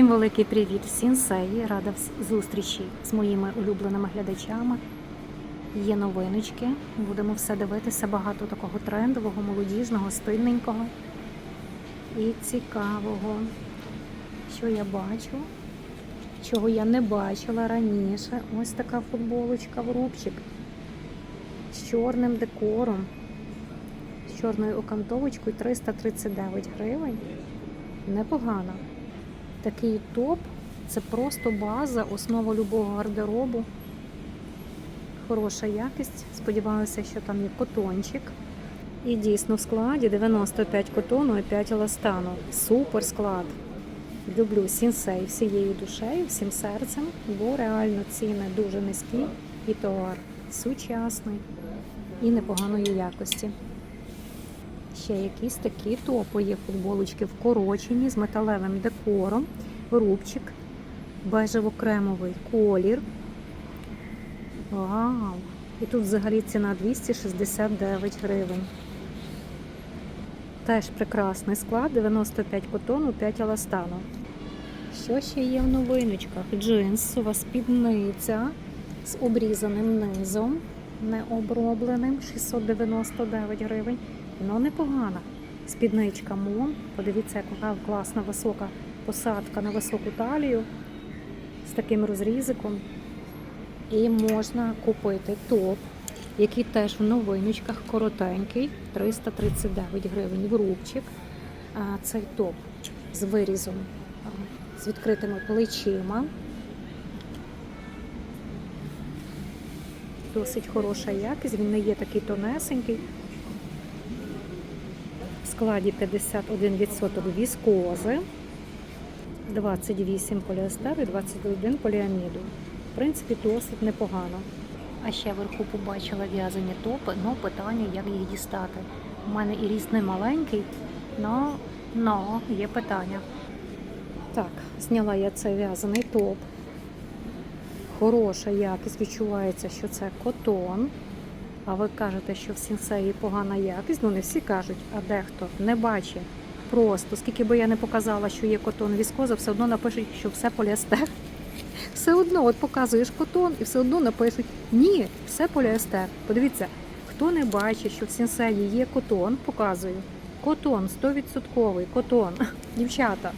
Всім великий привіт, сінсеї. Рада зустрічі з моїми улюбленими глядачами. Є новиночки. Будемо все дивитися. Багато такого трендового, молодіжного, стильненького і цікавого. Що я бачу? Чого я не бачила раніше. Ось така футболочка в рубчик з чорним декором, з чорною окантовочкою 339 гривень. Непогано. Такий топ це просто база, основа любого гардеробу. Хороша якість. Сподіваюся, що там є котончик. І дійсно в складі 95 котону і 5 еластану. Супер склад. Люблю сінсей всією душею, всім серцем, бо реально ціни дуже низькі і товар сучасний і непоганої якості. Ще якісь такі топи є футболочки вкорочені з металевим декором, рубчик, бежево-кремовий колір. Вау! І тут взагалі ціна 269 гривень. Теж прекрасний склад, 95 котону, 5 еластану. Що ще є в новиночках? Джинсова спідниця з обрізаним низом, не обробленим, 699 гривень. Ну, непогана. Спідничка Мон. Подивіться, яка класна висока посадка на високу талію з таким розрізиком. І можна купити топ, який теж в новиночках коротенький, 339 гривень в рубчик. Цей топ з вирізом, з відкритими плечима. Досить хороша якість, він не є такий тонесенький. Складі 51% віскози, 28 поліестеру і 21 поліаміду. В принципі, досить непогано. А ще вверху побачила в'язані топи, ну питання, як їх дістати. У мене і ріст не маленький, но є питання. Так, зняла я цей в'язаний топ. Хороша якість, відчувається, що це котон. А ви кажете, що в сінсеї погана якість. Ну не всі кажуть, а дехто не бачить. Просто скільки би я не показала, що є котон віскоза, все одно напишуть, що все поліестер. Все одно, от показуєш котон, і все одно напишуть ні, все поліестер. Подивіться, хто не бачить, що в сінсеї є котон, показую. Котон 100% котон. Дівчата.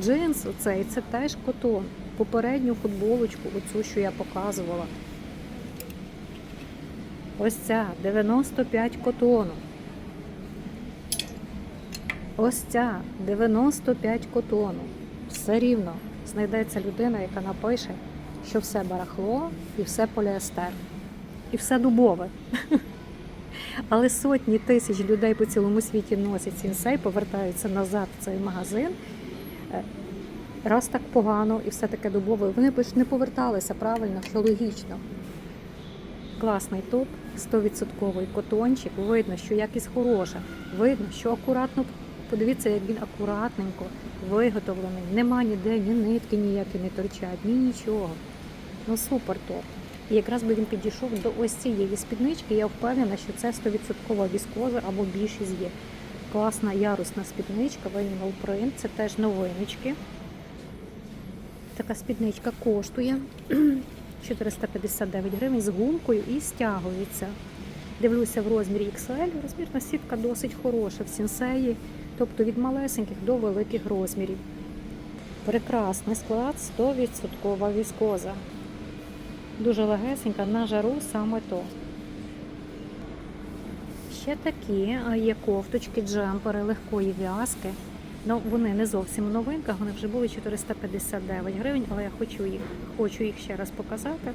Джинс оцей це теж котон. Попередню футболочку, оцю, що я показувала. Ось ця 95 котону. Ось ця 95 котону. Все рівно знайдеться людина, яка напише, що все барахло і все поліестер. І все дубове. Але сотні тисяч людей по цілому світі носять сінсей, повертаються назад в цей магазин. Е, Раз так погано і все таке дубове, вони б не поверталися правильно, що логічно. Класний топ, 100% котончик. Видно, що якість хороша. Видно, що акуратно, подивіться, як він акуратненько виготовлений. Нема ніде ні нитки ніякі не торчать, ні нічого. Ну супер топ. І якраз би він підійшов до ось цієї спіднички. Я впевнена, що це 100% віскоза або більшість є. Класна ярусна спідничка, Вейнал Print, це теж новиночки. Така спідничка коштує 459 гривень з гумкою і стягується. Дивлюся в розмірі XL. Розмірна сітка досить хороша в сінсеї, тобто від малесеньких до великих розмірів. Прекрасний склад, 100% віскоза. Дуже легесенька, на жару саме то. Ще такі є кофточки, джемпери легкої в'язки. Ну, вони не зовсім в новинках, вони вже були 459 гривень, але я хочу їх, хочу їх ще раз показати.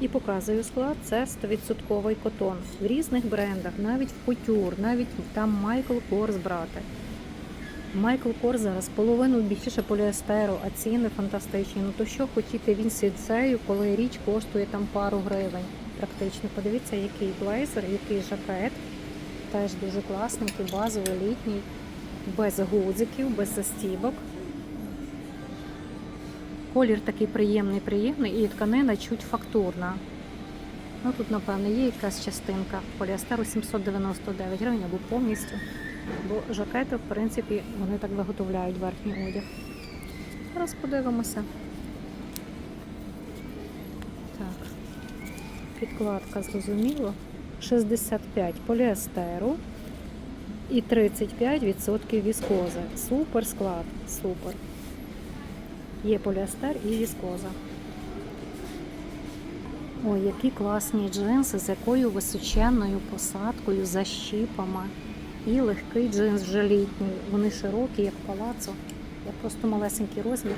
І показую склад. Це 100% котон в різних брендах, навіть в кутюр, навіть там Майкл Корс брати. Майкл Корс зараз половину більше поліестеру, а ціни фантастичні. Ну то що хотіти він сільцею, коли річ коштує там пару гривень. Практично. Подивіться, який блейзер, який жакет. Теж дуже класний, базовий, літній без гудзиків, без застібок. Колір такий приємний, приємний і тканина чуть фактурна. Ну Тут, напевно, є якась частинка поліастеру 799 гривень або повністю. Бо жакети, в принципі, вони так виготовляють верхній одяг. Зараз подивимося. Так. Підкладка зрозуміло. 65 поліестеру і 35% віскози. Супер склад, супер. Є поліестер і віскоза. Ой, які класні джинси з якою височенною посадкою, защіпами. І легкий джинс вже літній. Вони широкі, як палацо. Я просто малесенький розмір.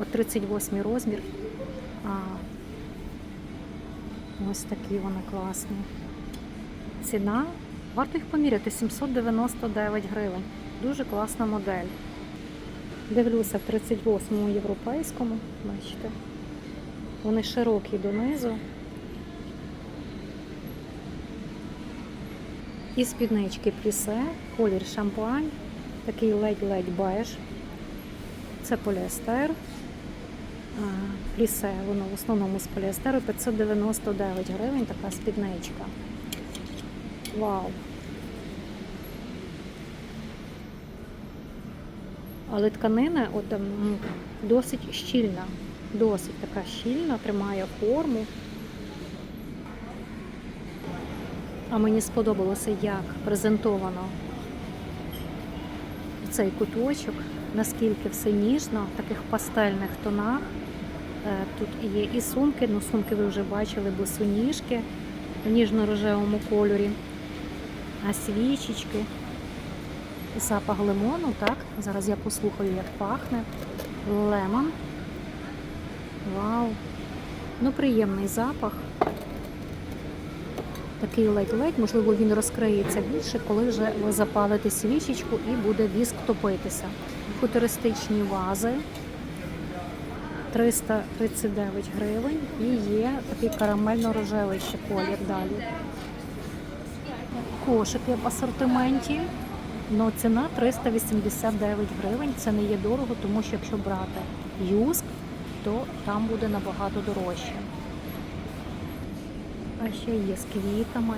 От 38 розмір. А ось такі вони класні. Ціна, варто їх поміряти, 799 гривень. Дуже класна модель. Дивлюся в 38-му європейському, бачите. Вони широкі донизу. І спіднички плісе, колір шампань, такий ледь-ледь беж. Це поліестер. Плісе, воно в основному з поліестеру 599 гривень, така спідничка. Вау! Але тканина от, м, досить щільна, досить така щільна, тримає форму. А мені сподобалося, як презентовано цей куточок, наскільки все ніжно, в таких пастельних тонах. Е, Тут є і сумки, ну сумки ви вже бачили, босоніжки в ніжно-рожевому кольорі, а свічечки, запах лимону, так? Зараз я послухаю, як пахне. Лемон. Вау! Ну, приємний запах. Такий ледь-ледь, можливо, він розкриється більше, коли вже ви запалите свічечку і буде віск топитися. Футуристичні вази 339 гривень і є такий карамельно-рожевий ще колір далі. Кошики в асортименті. Ну, ціна 389 гривень. Це не є дорого, тому що якщо брати юск, то там буде набагато дорожче. А ще є з квітами,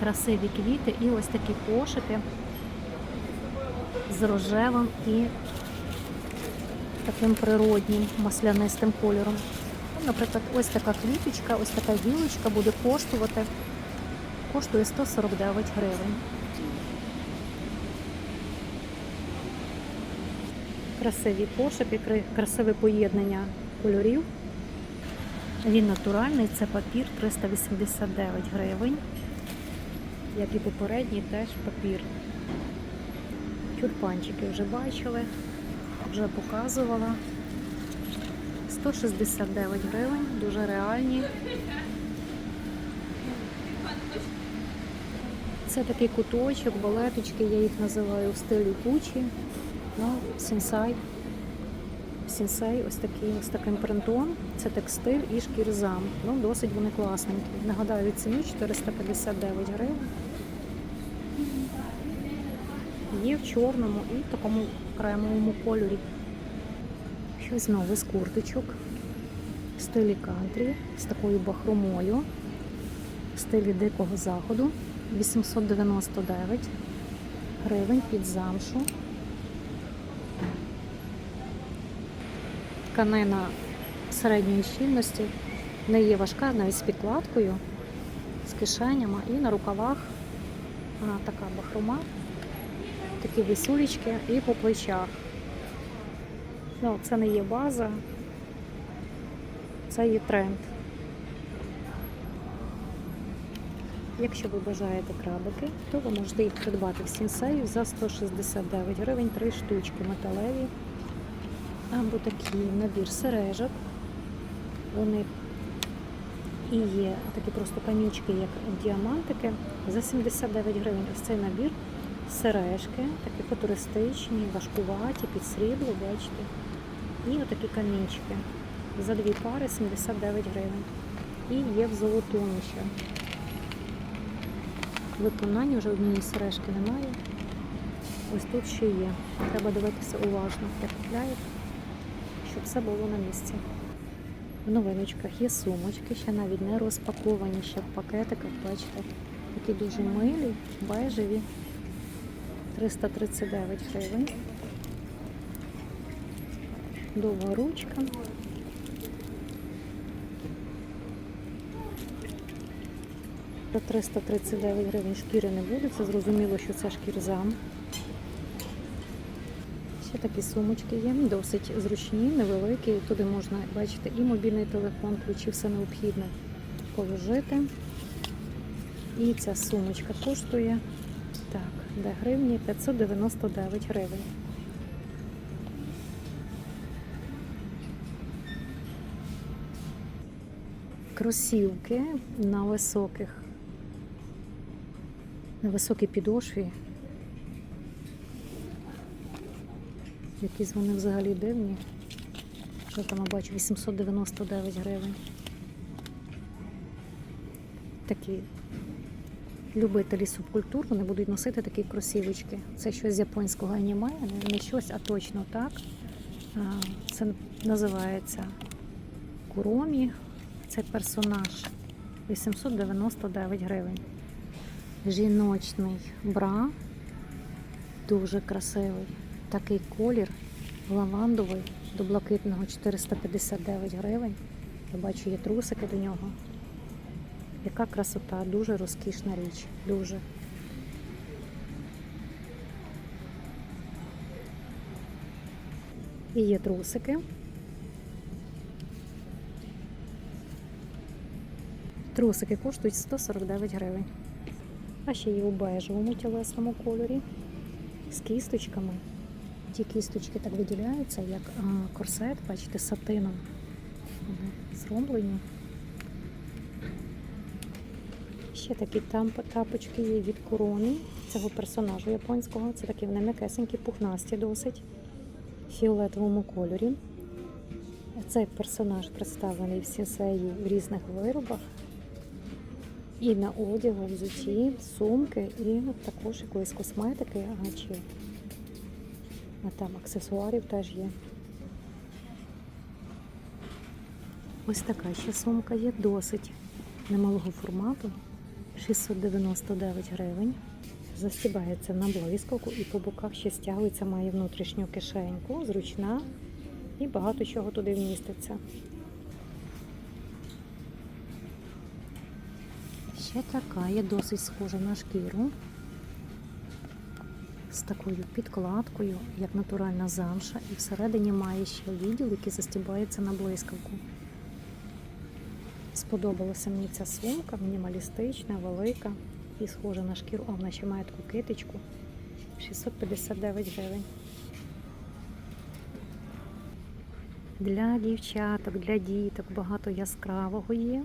красиві квіти і ось такі кошики з рожевим і таким природнім маслянистим кольором. Наприклад, ось така квіточка, ось така гілочка буде коштувати, коштує 149 гривень. Красиві кошики, красиве поєднання кольорів. Він натуральний, це папір 389 гривень. Як і попередній, теж папір. Тюльпанчики вже бачили, вже показувала. 169 гривень, дуже реальні. Це такий куточок, балеточки, я їх називаю в стилі Гуччі. Ну, сінсай. Сінсей ось такий, ось таким принтом. Це текстиль і шкірзам. Ну, досить вони класненькі. Нагадаю, ціну 459 гривень. Є в чорному і в такому кремовому кольорі. Щось знову з курточок. В стилі кантрі з такою бахромою. В стилі дикого заходу. 899 гривень під замшу. Тканина середньої щільності, не є важка, навіть з підкладкою, з кишенями і на рукавах а, така бахрома, такі висулечки і по плечах. Ну, це не є база, це є тренд. Якщо ви бажаєте крабики, то ви можете їх придбати в сінсеї за 169 гривень, три штучки металеві. Або такий набір сережок. Вони і є такі просто камічки, як діамантики. За 79 гривень ось цей набір. Сережки, такі футуристичні, важкуваті, під срібло, бачите. І отакі камінчики. За дві пари 79 гривень. І є в золотому ще. Виконання вже однієї сережки немає. Ось тут ще є. Треба дивитися уважно, як купляєте щоб все було на місці. В новиночках є сумочки, ще навіть не розпаковані, ще в пакетиках, бачите, такі дуже милі, бежеві, 339 гривень. довга ручка. Про 339 гривень шкіри не буде, це зрозуміло, що це шкірзам. Ще такі сумочки є, досить зручні, невеликі. Туди можна бачити і мобільний телефон, ключі, все необхідне положити. І ця сумочка коштує так, де гривні 599 гривень. Кросівки на високих, на високій підошві. Якісь вони взагалі дивні. Що там я бачу? 899 гривень. Такі любителі субкультур вони будуть носити такі кросівочки. Це щось з японського аніме, не- щось, а точно так. Це називається Куромі. Цей персонаж 899 гривень. Жіночний бра, дуже красивий. Такий колір лавандовий до блакитного 459 гривень. Я бачу, є трусики до нього. Яка красота, дуже розкішна річ. Дуже. І є трусики. Трусики коштують 149 гривень. А ще є у бежевому тілесному кольорі з кісточками. Ті кісточки так виділяються, як корсет, бачите, сатином. Вони зроблені. Ще такі там тапочки є від корони цього персонажу японського. Це такі вони м'якесенькі, пухнасті досить в фіолетовому кольорі. Цей персонаж представлений в сінсеї в різних виробах. І на одягу, взуті, сумки, і також якоїсь косметики, а чи а там аксесуарів теж є. Ось така ще сумка є досить немалого формату. 699 гривень. Застібається на блискавку і по боках ще стягується, має внутрішню кишеньку, зручна і багато чого туди вміститься. Ще така є досить схожа на шкіру. З такою підкладкою, як натуральна замша, і всередині має ще відділ, який застібається на блискавку. Сподобалася мені ця сумка, мінімалістична, велика і схожа на шкіру. А вона ще має таку китичку. 659 гривень. Для дівчаток, для діток багато яскравого є.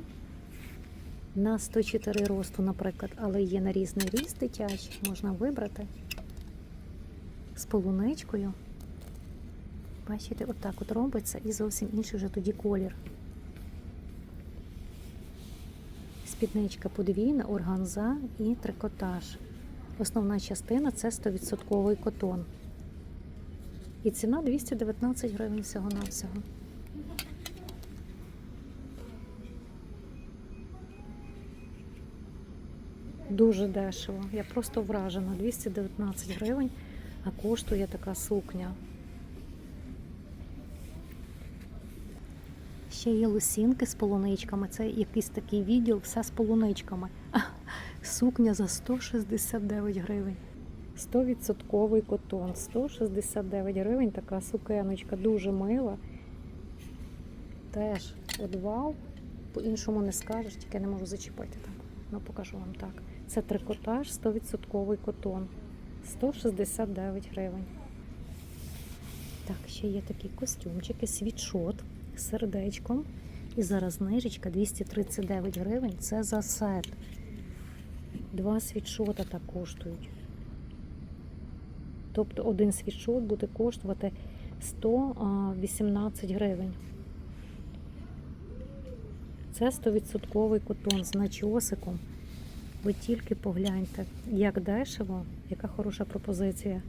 На 104 росту, наприклад, але є на різний ріст дитячий, можна вибрати з полуничкою. Бачите, отак от робиться і зовсім інший вже тоді колір. Спідничка подвійна, органза і трикотаж. Основна частина це 100% котон. І ціна 219 гривень всього-навсього. Дуже дешево. Я просто вражена. 219 гривень, а коштує така сукня. Ще є лосінки з полуничками. Це якийсь такий відділ, все з полуничками. Сукня за 169 гривень. 100% котон. 169 гривень. Така сукеночка, дуже мила. Теж от вау. По-іншому не скажеш, тільки я не можу зачепити так. Ну, покажу вам так. Це трикотаж, 100% котон. 169 гривень. Так, ще є такі костюмчики, світшот з сердечком. І зараз знижечка 239 гривень. Це за сет. Два світшота так коштують. Тобто один світшот буде коштувати 118 гривень. Це 100% котон з начосиком. Ви тільки погляньте, як дешево, яка хороша пропозиція.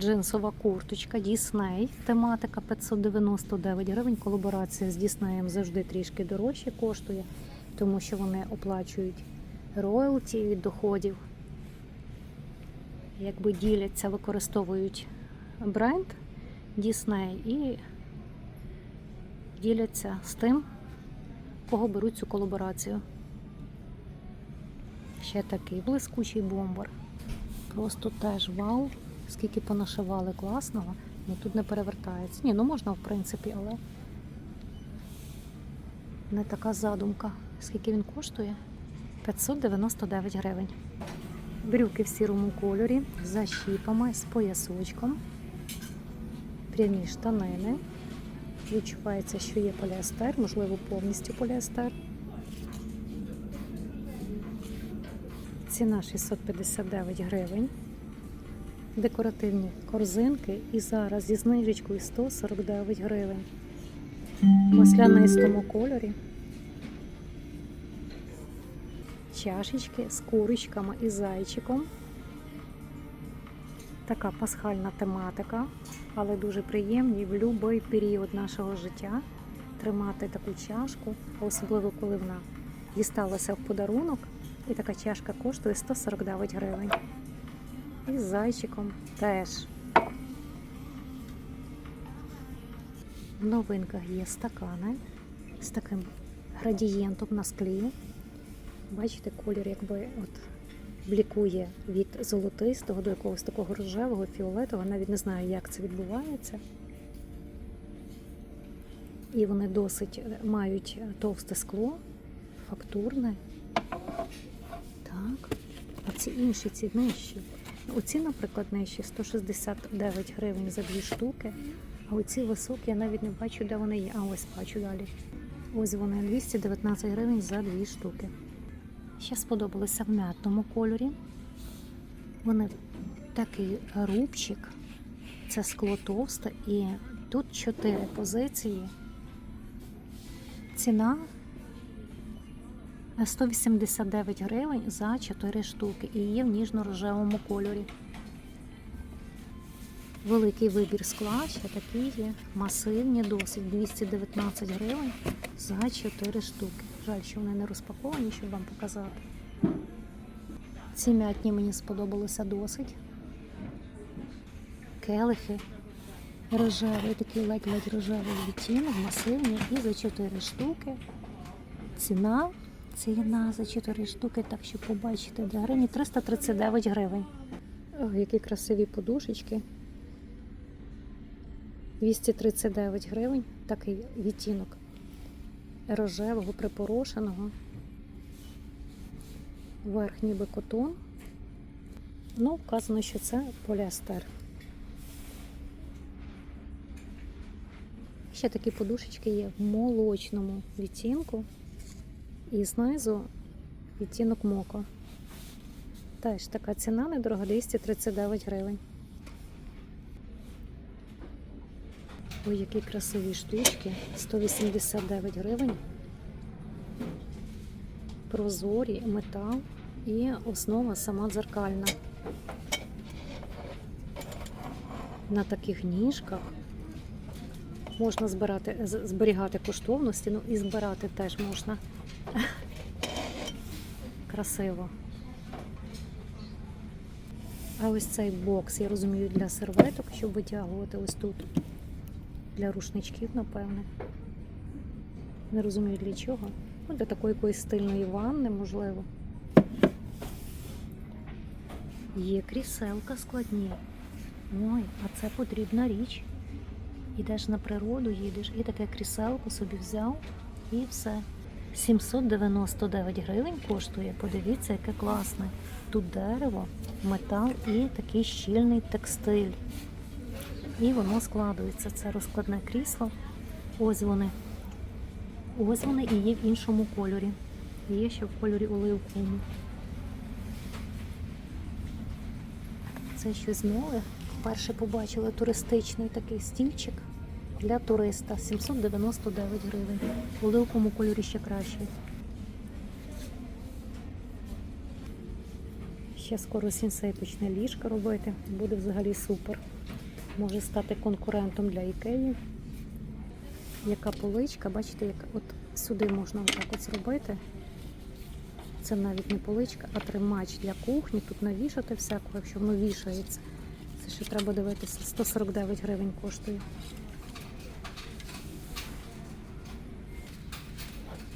Джинсова курточка Дісней. Тематика 599 гривень. Колаборація з Діснеєм завжди трішки дорожче коштує, тому що вони оплачують роялті від доходів. Якби діляться, використовують бренд Дісней і діляться з тим, кого беруть цю колаборацію. Ще такий блискучий бомбар. Просто теж вау, скільки понашивали класного. Ну тут не перевертається. Ні, ну можна в принципі, але не така задумка. Скільки він коштує? 599 гривень. Брюки в сірому кольорі з защіпами, з поясочком. Прямі штанини. Відчувається, що є поліестер, можливо, повністю поліестер. Ціна 659 гривень. Декоративні корзинки і зараз зі знижечкою 149 гривень. В маслянистому кольорі. Чашечки з курочками і зайчиком. Така пасхальна тематика, але дуже приємні в будь-який період нашого життя тримати таку чашку, особливо коли вона дісталася в подарунок. І така чашка коштує 149 гривень. І з зайчиком теж. В новинках є стакани з таким градієнтом на склі. Бачите, колір якби от блікує від золотистого до якогось такого рожевого, фіолетового. Навіть не знаю, як це відбувається. І вони досить мають товсте скло, фактурне. Ці інші, ці нижчі. Оці, наприклад, нижчі 169 гривень за дві штуки. А оці високі я навіть не бачу, де вони є. А ось бачу далі. Ось вони 219 гривень за дві штуки. Ще сподобалися в м'ятному кольорі. Вони такий рубчик. Це скло товсте і тут чотири позиції. Ціна 189 гривень за 4 штуки і є в ніжно-рожевому кольорі. Великий вибір скла, ще такі є, масивні, досить 219 гривень за 4 штуки. Жаль, що вони не розпаковані, щоб вам показати. Ці м'ятні мені сподобалися досить. Келихи рожевий, такий ледь-ледь рожевий відтінок, масивні і за 4 штуки. Ціна Ціна за 4 штуки, так що побачите, де гривні 339 гривень. Ой, які красиві подушечки. 239 гривень. Такий відтінок рожевого, припорошеного. Верх ніби котон. Ну, вказано, що це поліестер. Ще такі подушечки є в молочному відтінку. І знизу відтінок моко. Теж така ціна недорога 239 гривень. Ой, які красиві штучки. 189 гривень. Прозорі, метал і основа сама дзеркальна. На таких ніжках можна збирати, зберігати коштовності, ну і збирати теж можна. Красиво. А ось цей бокс, я розумію, для серветок, щоб витягувати ось тут. Для рушничків, напевне. Не розумію для чого. Ну, для такої якоїсь стильної ванни, можливо. Є кріселка складні. Ой, а це потрібна річ. Ідеш на природу, їдеш, і таке кріселко собі взяв і все. 799 гривень коштує. Подивіться, яке класне. Тут дерево, метал і такий щільний текстиль. І воно складується. Це розкладне крісло. Ось вони. Ось вони і є в іншому кольорі. Є ще в кольорі оливковому. Це щось нове. Вперше побачила туристичний такий стільчик для туриста 799 гривень. У оливковому кольорі ще краще. Ще скоро сінсей почне ліжка робити. Буде взагалі супер. Може стати конкурентом для ікеї. Яка поличка, бачите, як от сюди можна отак от зробити. Це навіть не поличка, а тримач для кухні. Тут навішати всякого, якщо воно вішається. Це ще треба дивитися. 149 гривень коштує.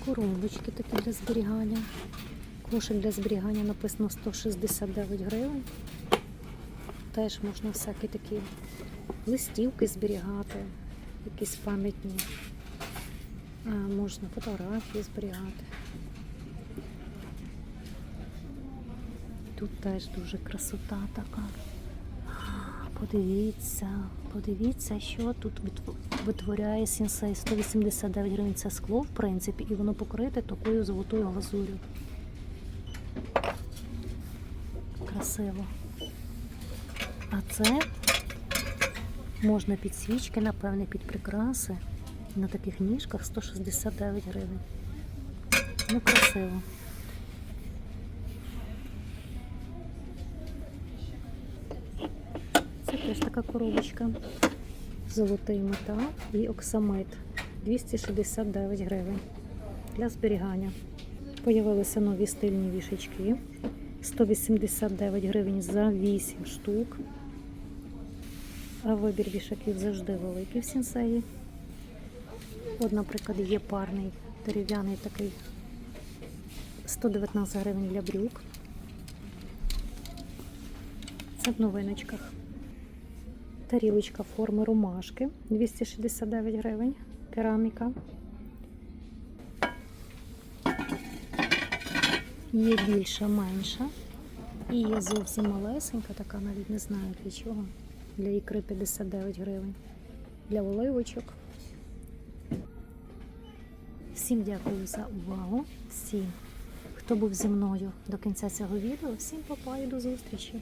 Коробочки такі для зберігання. Кошик для зберігання написано 169 гривень. Теж можна всякі такі листівки зберігати, якісь пам'ятні. Можна фотографії зберігати. Тут теж дуже красота така. Подивіться, подивіться, що тут витворяє сінсей. 189 гривень це скло, в принципі, і воно покрите такою золотою глазурю. Красиво. А це можна під свічки, напевне, під прикраси. На таких ніжках 169 гривень. Ну, красиво. Теж така коробочка. Золотий метал і оксамит 269 гривень для зберігання. Появилися нові стильні вішечки. 189 гривень за 8 штук. А вибір вішаків завжди великий в сінсеї. От, наприклад, є парний дерев'яний такий 119 гривень для брюк. Це в новиночках. Тарілочка форми ромашки 269 гривень. Кераміка. Є більша, менша. І є зовсім малесенька, така навіть не знаю для чого. Для ікри 59 гривень. Для оливочок. Всім дякую за увагу. Всім, хто був зі мною до кінця цього відео, всім папа і до зустрічі!